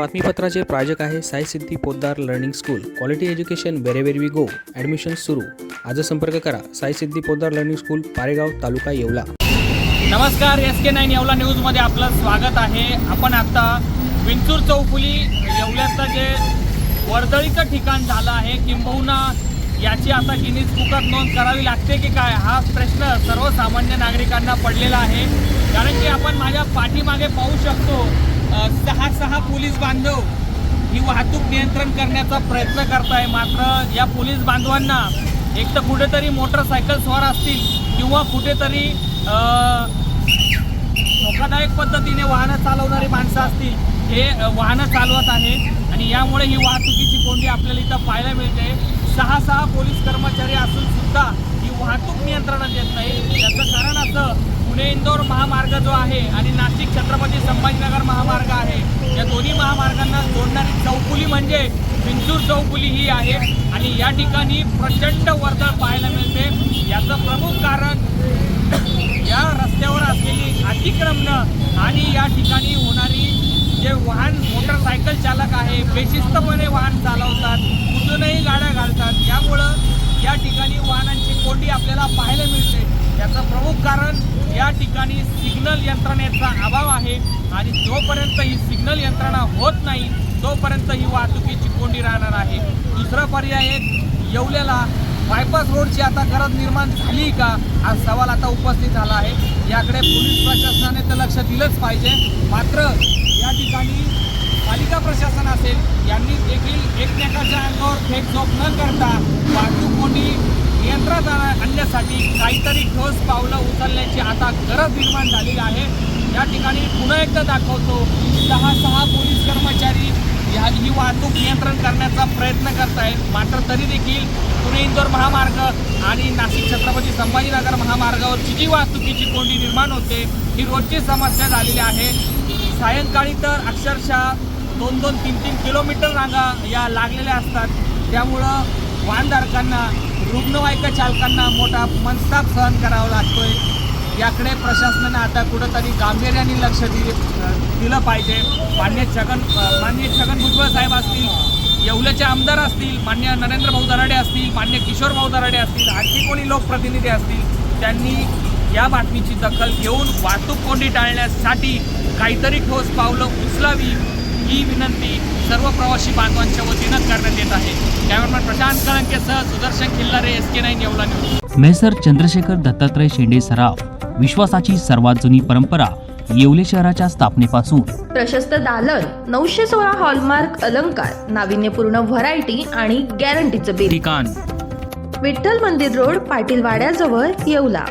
बातमीपत्राचे प्रायोजक आहे Sai Siddhi Poddar learning school. Quality education wherever we go admission सुरू. आज संपर्क करा. Sai Siddhi Poddar learning school Paregaon taluka Yeola. नमस्कार एस के नाईन येवला न्यूजमध्ये आपलं स्वागत आहे. आपण आता विंचूर चौफुली येवल्याचं जे वर्दळीचं ठिकाण झालं आहे किंबहुना याची आता गिनीज बुकात नोंद करावी लागते की काय हा प्रश्न सर्वसामान्य नागरिकांना पडलेला आहे. कारण की आपण माझ्या पाठीमागे पाहू शकतो सहा सहा पोलीस बांधव ही वाहतूक नियंत्रण करण्याचा प्रयत्न करताय. मात्र या पोलीस बांधवांना एक तर कुठेतरी मोटरसायकल स्वार असतील किंवा कुठेतरी धोकादायक पद्धतीने वाहनं चालवणारी माणसं असतील हे वाहनं चालवत आहे. आणि यामुळे ही वाहतुकीची कोंडी आपल्याला इथं पाहायला मिळते. सहा सहा पोलीस कर्मचारी असून सुद्धा ही वाहतूक नियंत्रणात येत नाही याचं कारण असं पुणे इंदोर महामार्ग जो आहे आणि नाशिक छत्रपती संभाजीनगर महामार्ग आहे या दोन्ही महामार्गांना जोडणारी चौकुली म्हणजे विंचूर चौकुली ही आहे. आणि या ठिकाणी प्रचंड वर्दळ पाहायला मिळते. याचं प्रमुख कारण या रस्त्यावर असलेली अतिक्रमणं आणि या ठिकाणी होणारी जे वाहन मोटरसायकल चालक आहे बेशिस्तपणे वाहन चालवतात कुठूनही गाड्या घालतात यामुळं या ठिकाणी वाहनांची कोंडी आपल्याला पाहायला मिळते. याचं प्रमुख कारण या ठिकाणी सिग्नल यंत्रणेचा अभाव आहे आणि जोपर्यंत ही सिग्नल यंत्रणा होत नाही तोपर्यंत ही वाहतुकीची कोंडी राहणार आहे. दुसरा पर्याय एक येवल्याला बायपास रोडची आता गरज निर्माण झाली का? हा सवाल आता उपस्थित झाला आहे. याकडे पोलीस प्रशासनाने तर लक्ष दिलंच पाहिजे. मात्र या ठिकाणी पालिका प्रशासन असेल यांनी देखील एकमेकाच्या अंगावर फेक झोप न करता वाहतूक कोंडी नियंत्रणात आणण्यासाठी काहीतरी ठोस पावलं उचलण्याची आता गरज निर्माण झालेली आहे. या ठिकाणी पुन्हा एकदा दाखवतो सहा सहा पोलीस कर्मचारी या ही वाहतूक नियंत्रण करण्याचा प्रयत्न करत आहेत मात्र तरी देखील पुणे इंदोर महामार्ग आणि नाशिक छत्रपती संभाजीनगर महामार्गावरची जी वाहतुकीची कोंडी निर्माण होते ही रोजची समस्या झालेली आहे. सायंकाळी तर अक्षरशः दोन दोन तीन तीन किलोमीटर रांगा या लागलेल्या असतात. त्यामुळं वाहनधारकांना रुग्णवाहिका चालकांना मोठा मनस्ताप सहन करावा लागतोय. याकडे प्रशासनाने आता कुठंतरी गांभीर्याने लक्ष दिले दिलं पाहिजे. मान्य छगन मान्य छगन भुजबळ साहेब असतील येवल्याचे आमदार असतील मान्य नरेंद्र भाऊ दराडे असतील मान्य किशोर भाऊ दराडे असतील आणखी कोणी लोकप्रतिनिधी असतील त्यांनी या बातमीची दखल घेऊन वाहतूक कोंडी टाळण्यासाठी काहीतरी ठोस पावलं उचलावी. ही विनंती सर्व प्रवासी बांधवांच्या वतीनं करण्यात येत आहे. Cameraman Prashant कळंकेसह Sudarshan Khillare S K nine Yeola news. Messrs Chandrashekhar Dattatray Shende Saraf विश्वासाची सर्वात जुनी परंपरा येवले शहराच्या स्थापनेपासून. प्रशस्त दालन नऊशे सोळा हॉलमार्क अलंकार नाविन्यपूर्ण व्हरायटी आणि गॅरंटीचं बिल ठिकाण. विठ्ठल मंदिर रोड पाटील वाड्याजवळ येवला.